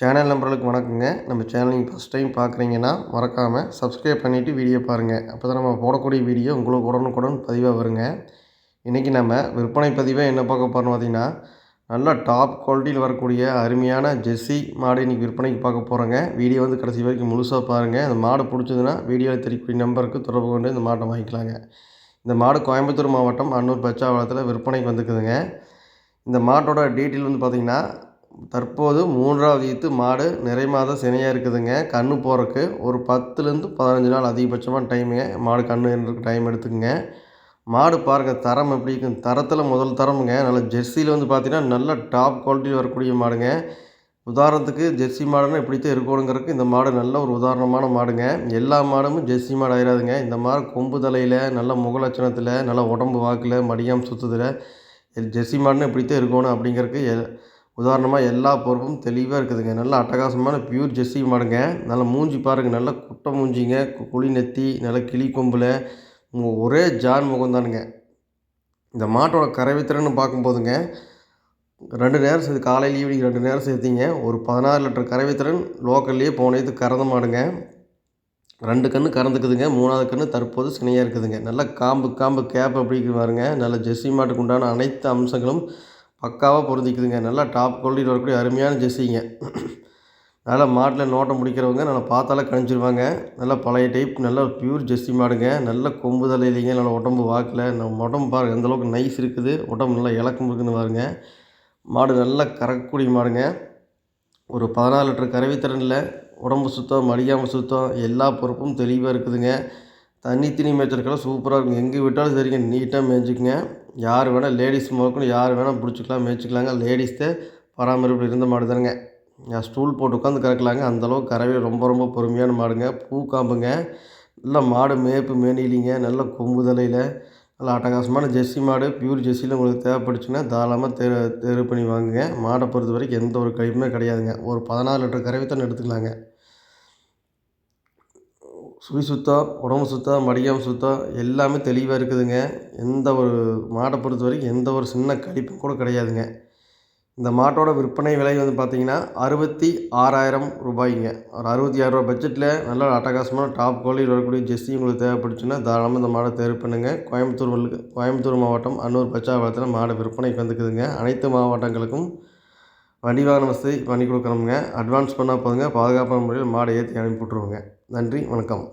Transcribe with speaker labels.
Speaker 1: Channel நம்பர்களுக்கு வணக்கங்க. நம்ம channel நீங்கள் ஃபஸ்ட் டைம் பார்க்குறீங்கன்னா மறக்காமல் சப்ஸ்கிரைப் பண்ணிவிட்டு வீடியோ பாருங்கள் அப்போ தான் நம்ம போடக்கூடிய வீடியோ உங்களுக்கு உடனுக்குடன் பதிவாக வருங்க. இன்றைக்கி நம்ம விற்பனை பதிவாக என்ன பார்க்க போகிறோம் பார்த்திங்கன்னா நல்லா டாப் குவாலிட்டியில் வரக்கூடிய அருமையான ஜெர்சி மாடு இன்றைக்கி விற்பனைக்கு பார்க்க போகிறோங்க வீடியோ வந்து கடைசி வரைக்கும் முழுசாக பாருங்கள் அந்த மாடு பிடிச்சதுன்னா வீடியோவில் தெரியக்கூடிய நம்பருக்கு தொடர்பு கொண்டு இந்த மாட்டை வாங்கிக்கலாங்க. இந்த மாடு கோயம்புத்தூர் மாவட்டம் அன்னூர் பச்சாவளத்தில் விற்பனைக்கு வந்துக்குதுங்க இந்த மாட்டோட டீட்டெயில் வந்து பார்த்திங்கன்னா தற்போது மூன்றாவது ஈத்து மாடு நிறை மாத சினையாக இருக்குதுங்க. கன்று போகிறக்கு ஒரு பத்துலேருந்து பதினஞ்சு நாள் அதிகபட்சமாக டைமுங்க மாடு கன்று டைம் எடுத்துக்குங்க. மாடு பாருங்கள் தரம் எப்படி இருக்கும் தரத்தில் முதல் தரமுங்க. நல்ல ஜெர்சியில் வந்து பார்த்திங்கன்னா நல்ல டாப் குவாலிட்டியில் வரக்கூடிய மாடுங்க. உதாரணத்துக்கு ஜெர்சி மாடுன்னா இப்படித்தான் இருக்கணுங்கிறதுக்கு இந்த மாடு நல்ல ஒரு உதாரணமான மாடுங்க. எல்லா மாடும் ஜெர்சி மாடு ஆயிடாதுங்க இந்த மாதிரி கொம்பு தலையில் நல்ல முகலட்சணத்தில் நல்ல உடம்பு வாக்கில் மடியாமல் சுற்றுதில் ஜெர்சி மாடுன்னு இப்படித்தான் இருக்கணும் அப்படிங்கிறதுக்கு உதாரணமாக எல்லா பொறுப்பும் தெளிவாக இருக்குதுங்க. நல்ல அட்டகாசமான பியூர் ஜெர்சி மாடுங்க. நல்லா மூஞ்சி பாருங்கள் நல்லா குட்டை மூஞ்சிங்க. குழி நெத்தி நல்லா கிளி கொம்பில். ஒரே ஜான் முகம் தானுங்க. இந்த மாட்டோட கரைவித்திறன்னு பார்க்கும்போதுங்க ரெண்டு நேரம் சேர்த்து காலையில் ஈவினிங் ரெண்டு நேரம் சேர்த்திங்க. ஒரு பதினாறு லிட்டர் கரைவித்திறன் லோக்கல்லையே போனது கறந்த மாடுங்க. ரெண்டு கன்று கறந்துக்குதுங்க. மூணாவது கன்று தற்போது சினையாக இருக்குதுங்க. நல்லா காம்பு காம்பு கேப் அப்படி பாருங்க. நல்ல ஜெர்சி மாட்டுக்கு உண்டான அனைத்து அம்சங்களும் பக்காவாக பொருந்திக்குதுங்க. நல்லா டாப் குவாலிட்டியில் வரக்கூடிய அருமையான ஜெர்சிங்க நல்லா மாட்டில் நோட்டம் முடிக்கிறவங்க நல்லா பார்த்தாலே கணிச்சிருவாங்க நல்லா பழைய டைப் நல்ல பியூர் ஜெர்சி மாடுங்க. நல்ல கொம்பு தலையிலைங்க. நல்லா உடம்பு வாக்கில். நம்ம உடம்பு பாருங்கள் எந்தளவுக்கு நைஸ் இருக்குது. உடம்பு நல்லா இலக்கம் இருக்குதுன்னு பாருங்க. மாடு நல்லா கறக்கக்கூடிய மாடுங்க. ஒரு பதினாலு லிட்டர் கறவைத்திறனில் உடம்பு சுத்தம் மடியாமல் சுத்தம் எல்லா பொறுப்பும் தெளிவாக இருக்குதுங்க. தண்ணி திணி மேய்ச்சலுக்கெல்லாம் சூப்பராக இருக்குங்க. எங்கே விட்டாலும் சரிங்க நீட்டாக மேய்ஞ்சிக்குங்க. யார் வேணால் லேடிஸ் முதற்கொண்டு யார் வேணால் பிடிச்சிக்கலாம் மேய்ச்சிக்கலாங்க. லேடிஸ்தே பராமரிப்பு இருந்த மாடு தானுங்க. நான் ஸ்டூல் போட்டு உட்காந்து கறக்கலாங்க. அந்தளவுக்கு கறவை ரொம்ப ரொம்ப பொறுமையான மாடுங்க. பூ காம்புங்க. நல்லா மாடு மேய்ப்பு மேனிலிங்க. நல்ல கொம்பு தலையில். நல்லா அட்டகாசமான ஜெர்சி மாடு. பியூர் ஜெர்சியில் உங்களுக்கு தேவைப்படுச்சுன்னா தாராளமாக தேர் தேர்வு பண்ணி வாங்குங்க. மாடை பொறுத்த வரைக்கும் எந்த ஒரு கழிப்புமே கிடையாதுங்க. ஒரு பதினாறு லிட்டர் கறவை தான் எடுத்துக்கலாங்க. சுழி சுத்தம் உடம்பு சுத்தம் மடியாமல் சுத்தம் எல்லாமே தெளிவாக இருக்குதுங்க. எந்த ஒரு மாட்டை பொறுத்த வரைக்கும் எந்த ஒரு சின்ன கழிப்பும் கூட கிடையாதுங்க. இந்த மாட்டோட விற்பனை விலை வந்து பார்த்திங்கன்னா அறுபத்தி ஆறாயிரம் ரூபாய்ங்க. ஒரு அறுபத்தி ஆறுரூவா பட்ஜெட்டில் நல்ல அட்டகாசமான டாப் குவாலிட்டியில் வரக்கூடிய ஜெஸ்ஸி உங்களுக்கு தேவைப்படுச்சுன்னா தாராளமாக இந்த மாடை தேர்வு பண்ணுங்கள் கோயம்புத்தூர் கோயம்புத்தூர் மாவட்டம் அன்னூர் பச்சாவளத்தில் மாடு விற்பனைக்கு வந்துக்குதுங்க. அனைத்து மாவட்டங்களுக்கும் வண்டி வாகன வசதி பண்ணி கொடுக்குறோமுங்க அட்வான்ஸ் பண்ணால் போதுங்க. பாதுகாப்பான முறையில் மாடை ஏற்றி அனுப்பி விட்ருவோங்க நன்றி வணக்கம்.